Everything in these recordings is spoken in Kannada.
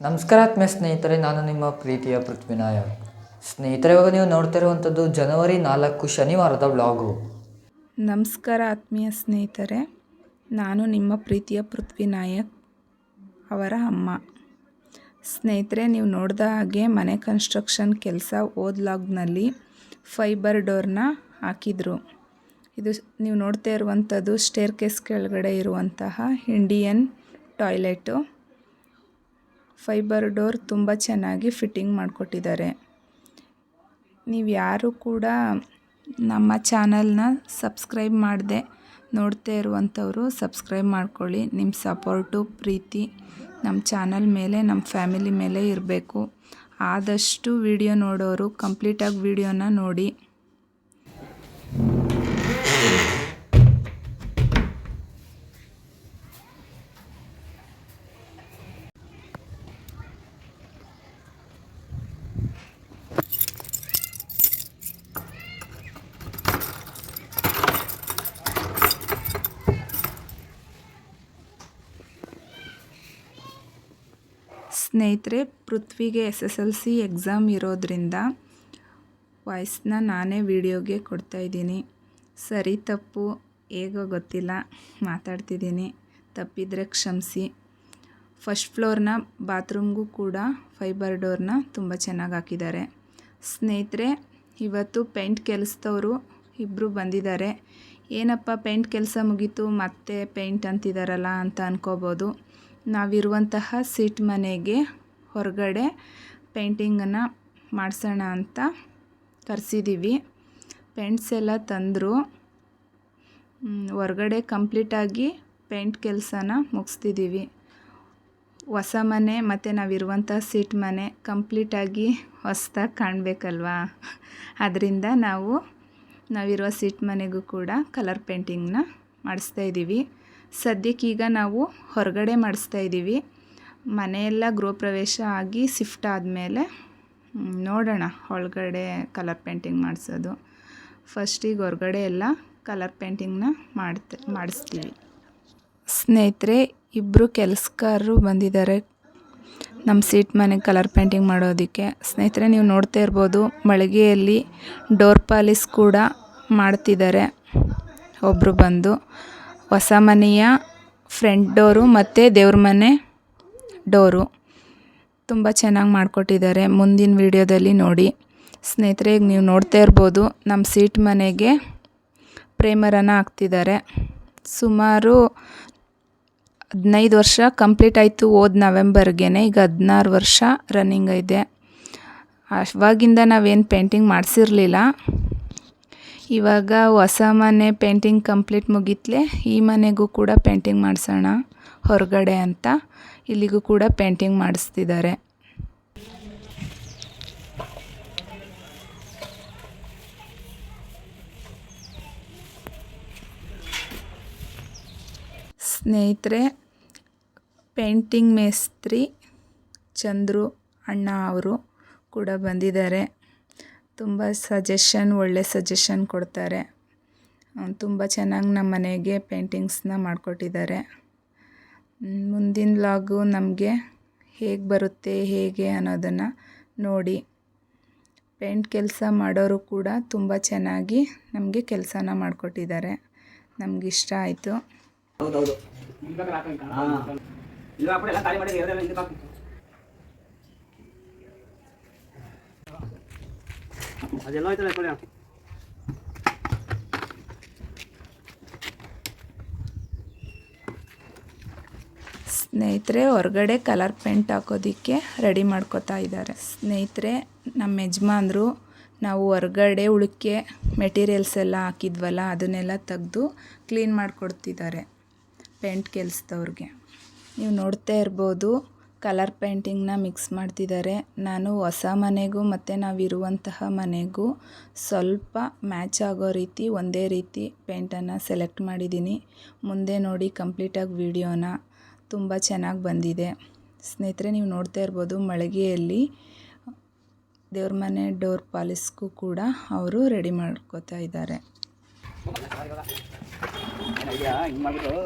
ನಮಸ್ಕಾರ ಆತ್ಮೀಯ ಸ್ನೇಹಿತರೆ, ನಾನು ನಿಮ್ಮ ಪ್ರೀತಿಯ ಪೃಥ್ವಿನಾಯಕ್. ಸ್ನೇಹಿತರೆ, ಇವಾಗ ನೀವು ನೋಡ್ತಾ ಇರುವಂಥದ್ದು ಜನವರಿ ನಾಲ್ಕು ಶನಿವಾರದ ವ್ಲಾಗು. ನಮಸ್ಕಾರ ಆತ್ಮೀಯ ಸ್ನೇಹಿತರೆ, ನಾನು ನಿಮ್ಮ ಪ್ರೀತಿಯ ಪೃಥ್ವಿ ನಾಯಕ್ ಅವರ ಅಮ್ಮ. ಸ್ನೇಹಿತರೆ, ನೀವು ನೋಡಿದ ಹಾಗೆ ಮನೆ ಕನ್ಸ್ಟ್ರಕ್ಷನ್ ಕೆಲಸ ಓದ್ಲಾಗ್ನಲ್ಲಿ ಫೈಬರ್ ಡೋರ್ನ ಹಾಕಿದರು. ಇದು ನೀವು ನೋಡ್ತಾ ಇರುವಂಥದ್ದು ಸ್ಟೇರ್ ಕೇಸ್ ಕೆಳಗಡೆ ಇರುವಂತಹ ಇಂಡಿಯನ್ ಟಾಯ್ಲೆಟು ಫೈಬರ್ ಡೋರ್ ತುಂಬ ಚೆನ್ನಾಗಿ ಫಿಟ್ಟಿಂಗ್ ಮಾಡಿಕೊಟ್ಟಿದ್ದಾರೆ. ನೀವು ಯಾರು ಕೂಡ ನಮ್ಮ ಚಾನಲ್ನ ಸಬ್ಸ್ಕ್ರೈಬ್ ಮಾಡದೆ ನೋಡ್ತಾ ಇರುವಂಥವರು ಸಬ್ಸ್ಕ್ರೈಬ್ ಮಾಡ್ಕೊಳ್ಳಿ. ನಿಮ್ಮ ಸಪೋರ್ಟು, ಪ್ರೀತಿ ನಮ್ಮ ಚಾನಲ್ ಮೇಲೆ ನಮ್ಮ ಫ್ಯಾಮಿಲಿ ಮೇಲೆ ಇರಬೇಕು. ಆದಷ್ಟು ವಿಡಿಯೋ ನೋಡೋರು, ಕಂಪ್ಲೀಟಾಗಿ ವಿಡಿಯೋನ ನೋಡಿ. ಸ್ನೇಹಿತರೆ, ಪೃಥ್ವಿಗೆ S S L C exam ಇರೋದ್ರಿಂದ ವಾಯ್ಸ್ನ ನಾನೇ ವಿಡಿಯೋಗೆ ಕೊಡ್ತಾಯಿದ್ದೀನಿ ಸರಿ, ತಪ್ಪು, ಹೇಗೋ ಗೊತ್ತಿಲ್ಲ, ಮಾತಾಡ್ತಿದ್ದೀನಿ. ತಪ್ಪಿದರೆ ಕ್ಷಮಿಸಿ. ಫಸ್ಟ್ ಫ್ಲೋರ್ನ ಬಾತ್ರೂಮ್ಗೂ ಕೂಡ ಫೈಬರ್ ಡೋರ್ನ ತುಂಬ ಚೆನ್ನಾಗಿ ಹಾಕಿದ್ದಾರೆ. ಸ್ನೇಹಿತರೆ, ಇವತ್ತು ಪೇಂಟ್ ಕೆಲಸದವರು ಇಬ್ಬರು ಬಂದಿದ್ದಾರೆ. ಏನಪ್ಪ ಪೇಂಟ್ ಕೆಲಸ ಮುಗೀತು, ಮತ್ತೆ ಪೇಂಟ್ ಅಂತಿದ್ದಾರಲ್ಲ ಅಂತ ಅನ್ಕೋಬೋದು. ನಾವಿರುವಂತಹ ಸೀಟ್ ಮನೆಗೆ ಹೊರಗಡೆ ಪೇಂಟಿಂಗನ್ನು ಮಾಡಿಸೋಣ ಅಂತ ಕರೆಸಿದ್ದೀವಿ ಪೇಂಟ್ಸ್ ಎಲ್ಲ ತಂದರು. ಹೊರಗಡೆ ಕಂಪ್ಲೀಟಾಗಿ ಪೇಂಟ್ ಕೆಲಸನ ಮುಗಿಸ್ತಿದ್ದೀವಿ ಹೊಸ ಮನೆ ಮತ್ತು ನಾವಿರುವಂಥ ಸೀಟ್ ಮನೆ ಕಂಪ್ಲೀಟಾಗಿ ಹೊಸ್ದಾಗಿ ಕಾಣಬೇಕಲ್ವಾ? ಅದರಿಂದ ನಾವು ನಾವಿರುವ ಸೀಟ್ ಮನೆಗೂ ಕೂಡ ಕಲರ್ ಪೇಂಟಿಂಗ್ನ ಮಾಡಿಸ್ತಾ ಇದ್ದೀವಿ ಸದ್ಯಕ್ಕೀಗ ನಾವು ಹೊರಗಡೆ ಮಾಡಿಸ್ತಾ ಇದ್ದೀವಿ. ಮನೆಯೆಲ್ಲ ಗೃಹ ಪ್ರವೇಶ ಆಗಿ ಶಿಫ್ಟ್ ಆದಮೇಲೆ ನೋಡೋಣ ಒಳಗಡೆ ಕಲರ್ ಪೇಂಟಿಂಗ್ ಮಾಡಿಸೋದು. ಫಸ್ಟಿಗೆ ಹೊರಗಡೆ ಎಲ್ಲ ಕಲರ್ ಪೇಂಟಿಂಗ್ನ ಮಾಡ್ತೆ, ಮಾಡಿಸ್ತೀವಿ. ಸ್ನೇಹಿತರೆ ಇಬ್ಬರು ಕೆಲಸಗಾರರು ಬಂದಿದ್ದಾರೆ. ನಮ್ಮ ಸೀಟ್ ಮನೆಗೆ ಕಲರ್ ಪೇಂಟಿಂಗ್ ಮಾಡೋದಕ್ಕೆ. ಸ್ನೇಹಿತರೆ, ನೀವು ನೋಡ್ತಾ ಇರ್ಬೋದು, ಮಳಿಗೆಯಲ್ಲಿ ಡೋರ್ ಪಾಲಿಸ್ ಕೂಡ ಮಾಡ್ತಿದ್ದಾರೆ. ಒಬ್ಬರು ಬಂದು ಹೊಸ ಮನೆಯ ಫ್ರಂಟ್ ಡೋರು ಮತ್ತು ದೇವ್ರ ಮನೆ ಡೋರು ತುಂಬ ಚೆನ್ನಾಗಿ ಮಾಡಿಕೊಟ್ಟಿದ್ದಾರೆ. ಮುಂದಿನ ವೀಡಿಯೋದಲ್ಲಿ ನೋಡಿ. ಸ್ನೇಹಿತರೆ, ಈಗ ನೀವು ನೋಡ್ತಾ ಇರ್ಬೋದು ನಮ್ಮ ಸೀಟ್ ಮನೆಗೆ ಪ್ರೇಮರನ್ನು ಹಾಕ್ತಿದ್ದಾರೆ. ಸುಮಾರು ಹದಿನೈದು ವರ್ಷ ಕಂಪ್ಲೀಟ್ ಆಯಿತು ಹೋದ ನವೆಂಬರ್ಗೆ ಈಗ ಹದಿನಾರು ವರ್ಷ ರನ್ನಿಂಗ್ ಇದೆ. ಅವಾಗಿಂದ ನಾವೇನು ಪೇಂಟಿಂಗ್ ಮಾಡಿಸಿರ್ಲಿಲ್ಲ. ಇವಾಗ ಹೊಸ ಮನೆ ಪೇಂಟಿಂಗ್ ಕಂಪ್ಲೀಟ್ ಮುಗಿತ್ಲೆ ಈ ಮನೆಗೂ ಕೂಡ ಪೇಂಟಿಂಗ್ ಮಾಡಿಸೋಣ, ಹೊರಗಡೆ ಅಂತ. ಇಲ್ಲಿಗೂ ಕೂಡ ಪೇಂಟಿಂಗ್ ಮಾಡಿಸ್ತಿದ್ದಾರೆ. ಸ್ನೇಹಿತರೆ, ಪೇಂಟಿಂಗ್ ಮೇಸ್ತ್ರಿ ಚಂದ್ರು ಅಣ್ಣ ಅವರು ಕೂಡ ಬಂದಿದ್ದಾರೆ. ತುಂಬ ಸಜೆಷನ್ ಒಳ್ಳೆ ಸಜೆಷನ್ ಕೊಡ್ತಾರೆ. ತುಂಬ ಚೆನ್ನಾಗಿ ನಮ್ಮ ಮನೆಗೆ ಪೇಂಟಿಂಗ್ಸ್ನ ಮಾಡಿಕೊಟ್ಟಿದ್ದಾರೆ. ಮುಂದಿನ ಲಾಗು ನಮಗೆ ಹೇಗೆ ಬರುತ್ತೆ, ಹೇಗೆ ಅನ್ನೋದನ್ನು ನೋಡಿ. ಪೇಂಟ್ ಕೆಲಸ ಮಾಡೋರು ಕೂಡ ತುಂಬ ಚೆನ್ನಾಗಿ ನಮಗೆ ಕೆಲಸನ ಮಾಡಿಕೊಟ್ಟಿದ್ದಾರೆ. ನಮಗಿಷ್ಟ ಆಯಿತು. ಅದೆಲ್ಲ ಹೋಯ್ತಲ್ಲ ಕೊಡಿ ಸ್ನೇಹಿತರೆ, ಹೊರಗಡೆ ಕಲರ್ ಪೇಂಟ್ ಹಾಕೋದಕ್ಕೆ ರೆಡಿ ಮಾಡ್ಕೋತಾ ಇದ್ದಾರೆ. ಸ್ನೇಹಿತರೆ ನಮ್ಮ ಯಜಮಾನ್ರು ನಾವು ಹೊರಗಡೆ ಉಳಿಕೆ ಮೆಟೀರಿಯಲ್ಸ್ ಎಲ್ಲ ಹಾಕಿದ್ವಲ್ಲ, ಅದನ್ನೆಲ್ಲ ತೆಗೆದು ಕ್ಲೀನ್ ಮಾಡಿಕೊಡ್ತಿದ್ದಾರೆ ಪೇಂಟ್ ಕೆಲಸದವ್ರಿಗೆ. ನೀವು ನೋಡ್ತಾ ಇರ್ಬೋದು ಕಲರ್ ಪೇಂಟಿಂಗ್ನ ಮಿಕ್ಸ್ ಮಾಡ್ತಿದ್ದಾರೆ. ನಾನು ಹೊಸ ಮನೆಗೂ ಮತ್ತು ನಾವಿರುವಂತಹ ಮನೆಗೂ ಸ್ವಲ್ಪ ಮ್ಯಾಚ್ ಆಗೋ ರೀತಿ ಒಂದೇ ರೀತಿ ಪೇಂಟನ್ನು ಸೆಲೆಕ್ಟ್ ಮಾಡಿದ್ದೀನಿ. ಮುಂದೆ ನೋಡಿ ಕಂಪ್ಲೀಟಾಗಿ ವಿಡಿಯೋನ. ತುಂಬ ಚೆನ್ನಾಗಿ ಬಂದಿದೆ. ಸ್ನೇಹಿತರೆ, ನೀವು ನೋಡ್ತಾ ಇರ್ಬೋದು ಮಳಿಗೆಯಲ್ಲಿ ದೇವ್ರ ಮನೆ ಡೋರ್ ಪಾಲಿಸ್ಗೂ ಕೂಡ ಅವರು ರೆಡಿ ಮಾಡ್ಕೋತಾ ಇದ್ದಾರೆ ಇದೆಯಾ ಹಿಂಗೆ ಮಾಡ್ಬಿಟ್ಟು ಅದು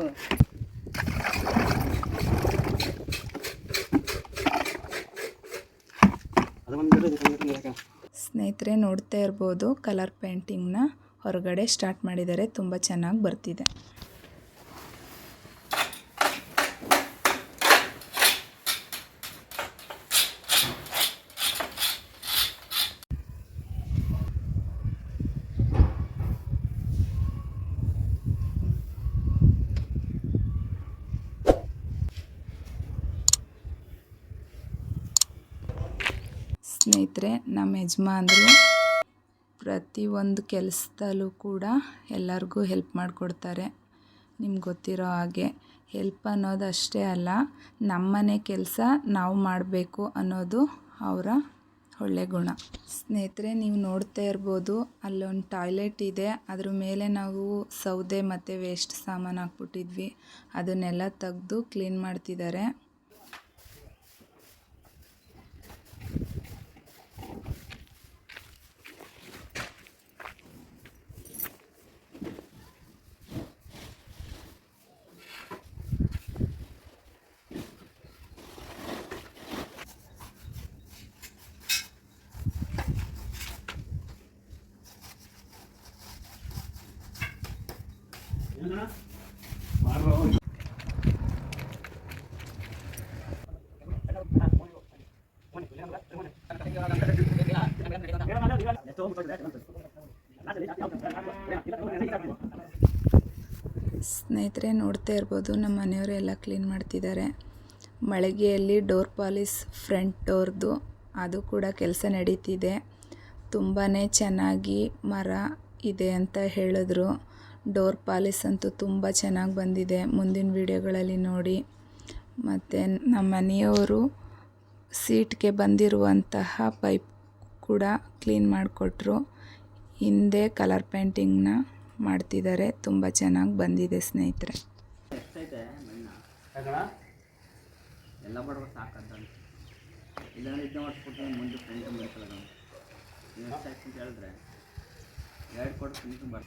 ಒಂದು ಸ್ನೇಹಿತರೆ ನೋಡ್ತಾ ಇರ್ಬೋದು ಕಲರ್ ಪೇಂಟಿಂಗ್ನ ಹೊರಗಡೆ ಸ್ಟಾರ್ಟ್ ಮಾಡಿದ್ದಾರೆ ತುಂಬ ಚೆನ್ನಾಗಿ ಬರ್ತಿದೆ. ಸ್ನೇಹಿತರೆ ನಮ್ಮ ಯಜಮಾನ್ರು ಪ್ರತಿಯೊಂದು ಕೆಲಸದಲ್ಲೂ ಕೂಡ ಎಲ್ಲರಿಗೂ ಹೆಲ್ಪ್ ಮಾಡಿಕೊಡ್ತಾರೆ. ನಿಮ್ಗೆ ಗೊತ್ತಿರೋ ಹಾಗೆ ಹೆಲ್ಪ್ ಅನ್ನೋದು ಅಷ್ಟೇ ಅಲ್ಲ, ನಮ್ಮನೆ ಕೆಲಸ ನಾವು ಮಾಡಬೇಕು ಅನ್ನೋದು ಅವರ ಒಳ್ಳೆ ಗುಣ. ಸ್ನೇಹಿತರೆ, ನೀವು ನೋಡ್ತಾ ಇರ್ಬೋದು, ಅಲ್ಲೊಂದು ಟಾಯ್ಲೆಟ್ ಇದೆ, ಅದ್ರ ಮೇಲೆ ನಾವು ಸೌದೆ ಮತ್ತು ವೇಸ್ಟ್ ಸಾಮಾನು ಹಾಕ್ಬಿಟ್ಟಿದ್ವಿ. ಅದನ್ನೆಲ್ಲ ತೆಗೆದು ಕ್ಲೀನ್ ಮಾಡ್ತಿದ್ದಾರೆ. ಸ್ನೇಹಿತರೆ, ನೋಡ್ತಾ ಇರ್ಬೋದು ನಮ್ಮ ಮನೆಯವರು ಎಲ್ಲ ಕ್ಲೀನ್ ಮಾಡ್ತಿದ್ದಾರೆ. ಮಳಿಗೆಯಲ್ಲಿ ಡೋರ್ ಪಾಲಿಸ್ ಫ್ರಂಟ್ ಡೋರ್ದು ಅದು ಕೂಡ ಕೆಲಸ ನಡೀತಿದೆ. ತುಂಬಾ ಚೆನ್ನಾಗಿ ಮರ ಇದೆ ಅಂತ ಹೇಳಿದ್ರು. ಡೋರ್ ಪಾಲಿಸ್ ಅಂತೂ ತುಂಬ ಚೆನ್ನಾಗಿ ಬಂದಿದೆ ಮುಂದಿನ ವಿಡಿಯೋಗಳಲ್ಲಿ ನೋಡಿ. ಮತ್ತು ನಮ್ಮ ಮನೆಯವರು ಸೀಟ್ಗೆ ಬಂದಿರುವಂತಹ ಪೈಪ್ ಕೂಡ ಕ್ಲೀನ್ ಮಾಡಿಕೊಟ್ರು. ಹಿಂದೆ ಕಲರ್ ಪೇಂಟಿಂಗ್ನ ಮಾಡ್ತಿದ್ದಾರೆ. ತುಂಬ ಚೆನ್ನಾಗಿ ಬಂದಿದೆ ಸ್ನೇಹಿತರೆ. ಎಲ್ಲ ಮುಂದೆ ಫ್ರೆಂಡ್ ಎರಡು ಕೊಟ್ಟು ಬರ್ತೀನಿ ಬರ್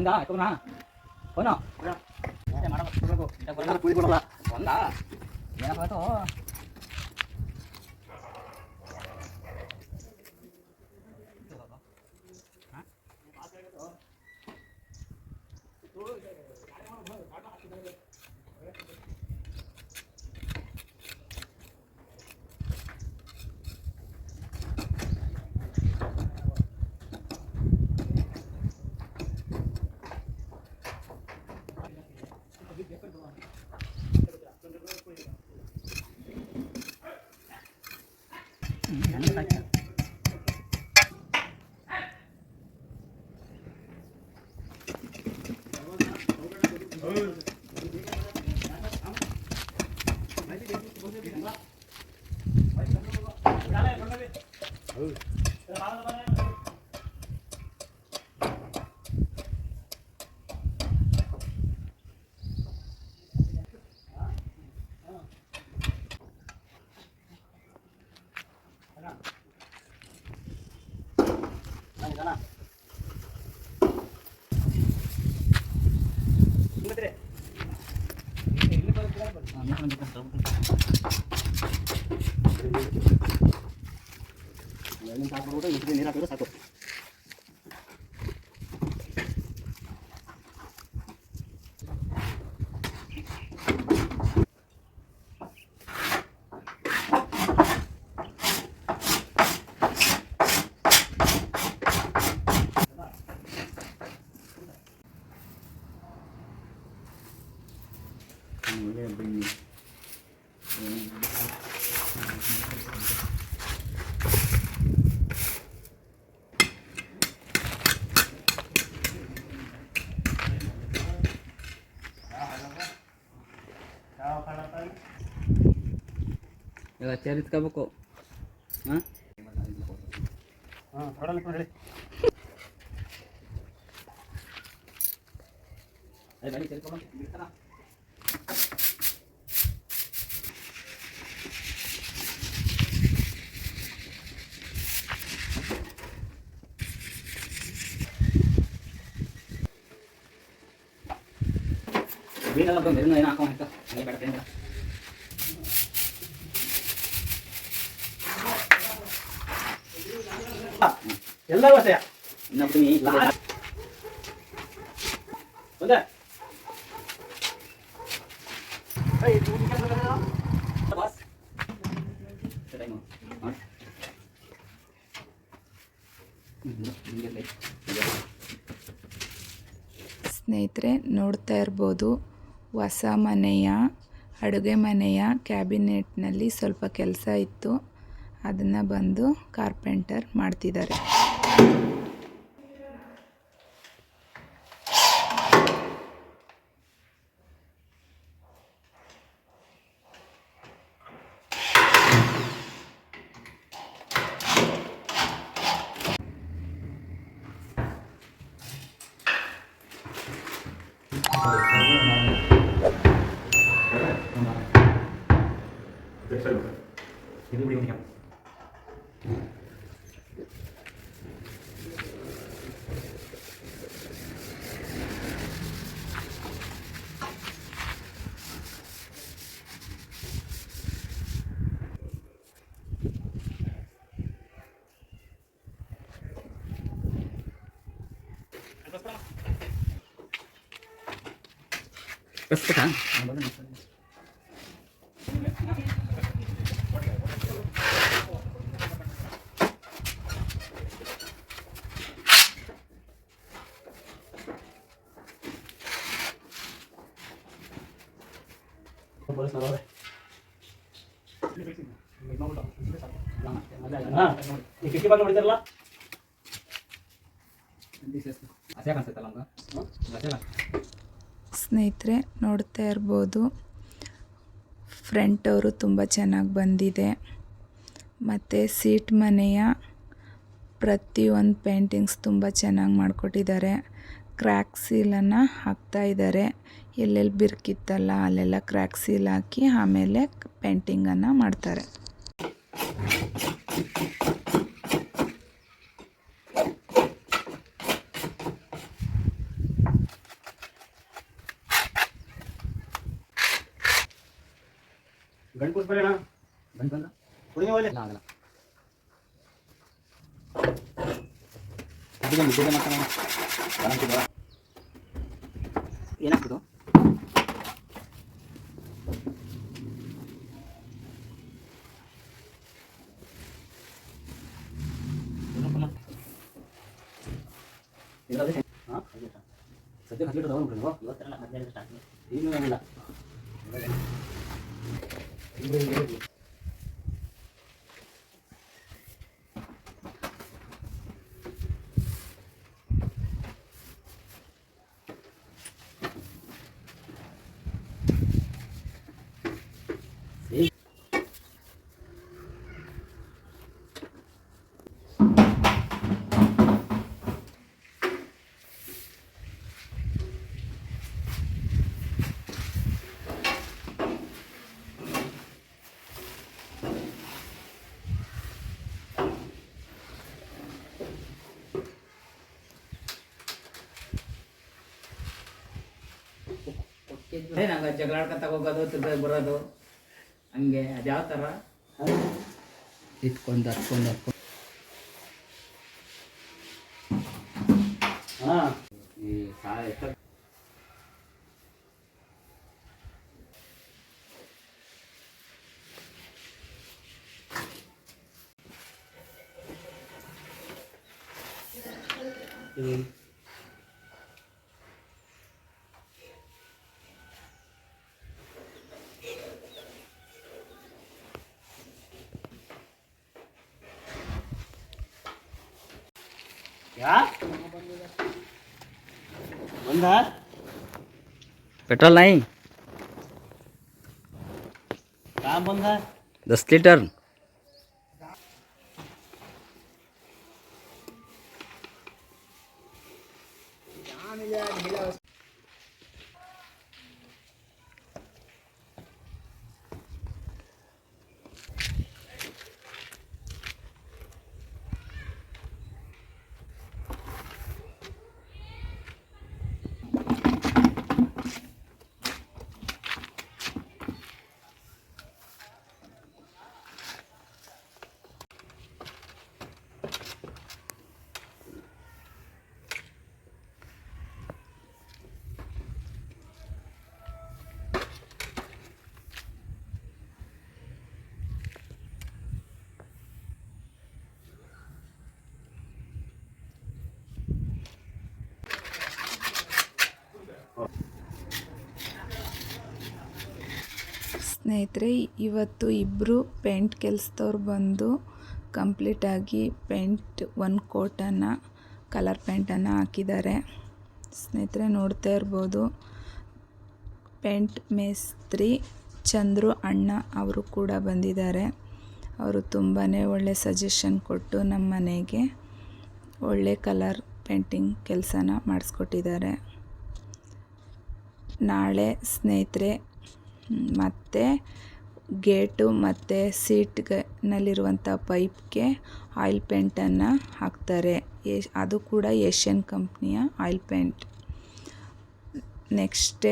ಒಂದು ಬಂದ ನಿಂದ Oh. ನೀರು ಹಾಕಿದ್ರೆ ಸಾಕು ಇವಾಗ ಚೇರ್ ಇತ್ಕೋಬೇಕು ಹಾಂ ಮೀನೆಲ್ಲ ಬಂದು ಏನು ಹಾಕೋ ಹಾಕ ಹಂಗೆ ಬೇಡ ಬೇಡ. ಎಲ್ಲ ಗೊತ್ತೆಯ ಇನ್ನೊಬ್ರು ಮೀ ಇಲ್ಲ ಒಂದೇ ಬಾಸ್ ಹಿಂಗೆ ಸ್ನೇಹಿತರೆ ನೋಡ್ತಾ ಇರ್ಬೋದು ಹೊಸ ಮನೆಯ ಅಡುಗೆ ಮನೆಯ ಕ್ಯಾಬಿನೆಟ್ನಲ್ಲಿ ಸ್ವಲ್ಪ ಕೆಲಸ ಇತ್ತು. ಅದನ್ನು ಬಂದು ಕಾರ್ಪೆಂಟರ್ ಮಾಡ್ತಿದ್ದಾರೆ. ಕಸ್ಬೇಕಾ ಕಿಟಕಿ ಬಾಗಿಲು ನೋಡಿದಾರಲ್ಲ ಹಸೆ ಕಾಣಿಸ್ತೈತಲ್ಲ ನಮ್ಗೆ ಹಸೆ ಕಾಣಿಸ್ತೈತೆ ಸ್ನೇಹಿತರೆ, ನೋಡ್ತಾ ಇರ್ಬೋದು. ಫ್ರಂಟ್ ಅವರು ತುಂಬ ಚೆನ್ನಾಗಿ ಬಂದಿದೆ. ಮತ್ತು ಸೀಟ್ ಮನೆಯ ಪ್ರತಿಯೊಂದು ಪೇಂಟಿಂಗ್ಸ್ ತುಂಬ ಚೆನ್ನಾಗಿ ಮಾಡಿಕೊಟ್ಟಿದ್ದಾರೆ. ಕ್ರ್ಯಾಕ್ ಸೀಲನ್ನು ಹಾಕ್ತಾ ಇದ್ದಾರೆ. ಎಲ್ಲೆಲ್ಲಿ ಬಿರ್ಕಿತ್ತಲ್ಲ ಅಲ್ಲೆಲ್ಲ ಕ್ರ್ಯಾಕ್ ಸೀಲ್ ಹಾಕಿ ಆಮೇಲೆ ಪೇಂಟಿಂಗನ್ನು ಮಾಡ್ತಾರೆ. ಕುಡಿದು ಹೋಗ್ಲಿ ಇಲ್ಲ ಆಗಲ್ಲ ಅದಕ್ಕೆ ನಿದ್ದೆ ಮಾಡ್ತಾನೆ ಏನಾಗ್ತದೆ ಹದಿನೆಂಟು ತಗೊಂಡ್ಬಿಡು ನೀವು? ಇವತ್ತೆಲ್ಲ ಹದಿನೈದು ಸ್ಟಾರ್ಟ್. ಇನ್ನೂ ಏನಿಲ್ಲ. ನಂಗೆ ಜಗಳ ಆಡ್ಕೊಂತ ಹೋಗೋದು ತಿರ್ಗ ಬರೋದು. ಹಂಗೆ ಅದ್ಯಾವ ಥರ ಇಟ್ಕೊಂಡು ಹತ್ಕೊಂಡು ಹತ್ಕೊಂಡು ಹಾಂ. ಈ ಸಾ ಎಷ್ಟ क्या? पेट्रोल नहीं। काम बंद है? दस लीटर। ಸ್ನೇಹಿತರೆ, ಇವತ್ತು ಇಬ್ಬರು ಪೇಂಟ್ ಕೆಲಸದವ್ರು ಬಂದು ಕಂಪ್ಲೀಟಾಗಿ ಪೇಂಟ್ ಒಂದು ಕೋಟನ್ನು, ಕಲರ್ ಪೇಂಟನ್ನು ಹಾಕಿದ್ದಾರೆ. ಸ್ನೇಹಿತರೆ, ನೋಡ್ತಾ ಇರ್ಬೋದು, ಪೇಂಟ್ ಮೇಸ್ತ್ರಿ ಚಂದ್ರು ಅಣ್ಣ ಅವರು ಕೂಡ ಬಂದಿದ್ದಾರೆ. ಅವರು ತುಂಬಾ ಒಳ್ಳೆ ಸಜೆಷನ್ ಕೊಟ್ಟು ನಮ್ಮ ಮನೆಗೆ ಒಳ್ಳೆ ಕಲರ್ ಪೇಂಟಿಂಗ್ ಕೆಲಸನ ಮಾಡಿಸ್ಕೊಟ್ಟಿದ್ದಾರೆ. ನಾಳೆ ಸ್ನೇಹಿತರೆ ಮತ್ತು ಗೇಟು ಮತ್ತು ಸೀಟ್ನಲ್ಲಿರುವಂಥ ಪೈಪ್ಗೆ ಆಯಿಲ್ ಪೇಂಟನ್ನು ಹಾಕ್ತಾರೆ. ಏಷ್ ಅದು ಕೂಡ ಏಷ್ಯನ್ ಕಂಪ್ನಿಯ ಆಯಿಲ್ ಪೇಂಟ್. ನೆಕ್ಸ್ಟ್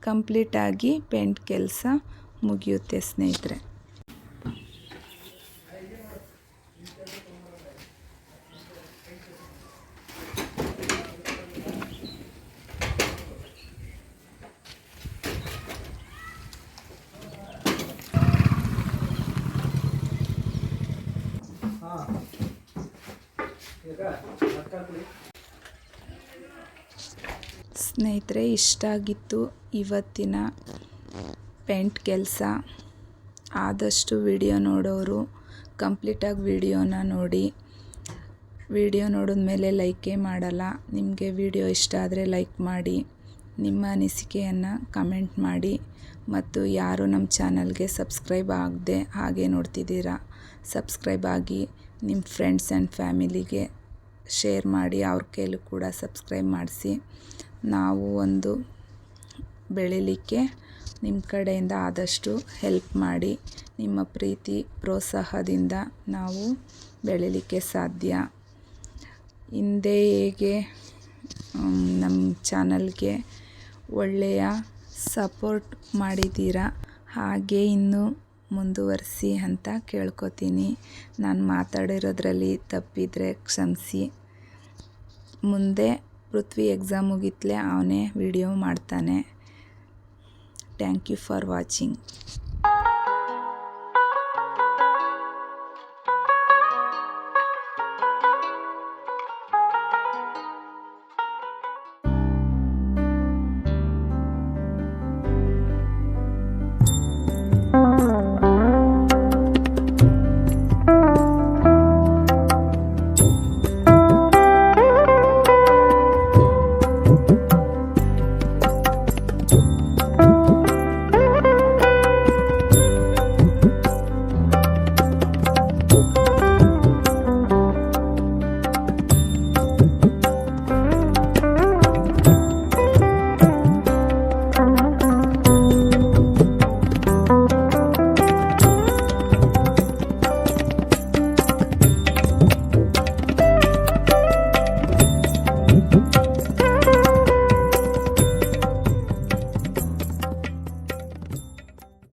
ಕಂಪ್ಲೀಟಾಗಿ ಪೇಂಟ್ ಕೆಲಸ ಮುಗಿಯುತ್ತೆ ಸ್ನೇಹಿತರೆ. ಸ್ನೇಹಿತರೆ ಇಷ್ಟ ಆಗಿತ್ತು. ಇವತ್ತಿನ ಪೇಂಟ್ ಕೆಲಸ. ಆದಷ್ಟು ವಿಡಿಯೋ ನೋಡೋರು ಕಂಪ್ಲೀಟಾಗಿ ವಿಡಿಯೋನ ನೋಡಿ. ವಿಡಿಯೋ ನೋಡಿದ್ಮೇಲೆ ಲೈಕೇ ಮಾಡಲ್ಲ. ನಿಮಗೆ ವಿಡಿಯೋ ಇಷ್ಟ ಆದರೆ ಲೈಕ್ ಮಾಡಿ. ನಿಮ್ಮ ಅನಿಸಿಕೆಯನ್ನು ಕಮೆಂಟ್ ಮಾಡಿ. ಮತ್ತು ಯಾರು ನಮ್ಮ ಚಾನಲ್ಗೆ ಸಬ್ಸ್ಕ್ರೈಬ್ ಆಗದೆ ಹಾಗೆ ನೋಡ್ತಿದ್ದೀರಾ, ಸಬ್ಸ್ಕ್ರೈಬ್ ಆಗಿ ನಿಮ್ಮ ಫ್ರೆಂಡ್ಸ್ ಆ್ಯಂಡ್ ಫ್ಯಾಮಿಲಿಗೆ ಶೇರ್ ಮಾಡಿ. ಅವ್ರ ಕೈಲೂ ಕೂಡ ಸಬ್ಸ್ಕ್ರೈಬ್ ಮಾಡಿಸಿ. ನಾವು ಒಂದು ಬೆಳಿಲಿಕ್ಕೆ ನಿಮ್ಮ ಕಡೆಯಿಂದ ಆದಷ್ಟು ಹೆಲ್ಪ್ ಮಾಡಿ, ನಿಮ್ಮ ಪ್ರೀತಿ, ಪ್ರೋತ್ಸಾಹದಿಂದ ನಾವು ಬೆಳಿಲಿಕ್ಕೆ ಸಾಧ್ಯ. ಹಿಂದೆ ಹೇಗೆ ನಮ್ಮ ಚಾನಲ್ಗೆ ಒಳ್ಳೆಯ ಸಪೋರ್ಟ್ ಮಾಡಿದ್ದೀರಾ, ಹಾಗೆ ಇನ್ನೂ ಮುಂದುವರಿಸಿ ಅಂತ ಕೇಳ್ಕೊತೀನಿ. ನಾನು ಮಾತಾಡಿರೋದ್ರಲ್ಲಿ ತಪ್ಪಿದರೆ ಕ್ಷಮಿಸಿ. ಮುಂದೆ ಪೃಥ್ವಿ ಎಕ್ಸಾಮ್ ಮುಗಿತ್ಲೆ ಅವನೇ ವಿಡಿಯೋ ಮಾಡ್ತಾನೆ. Thank you for watching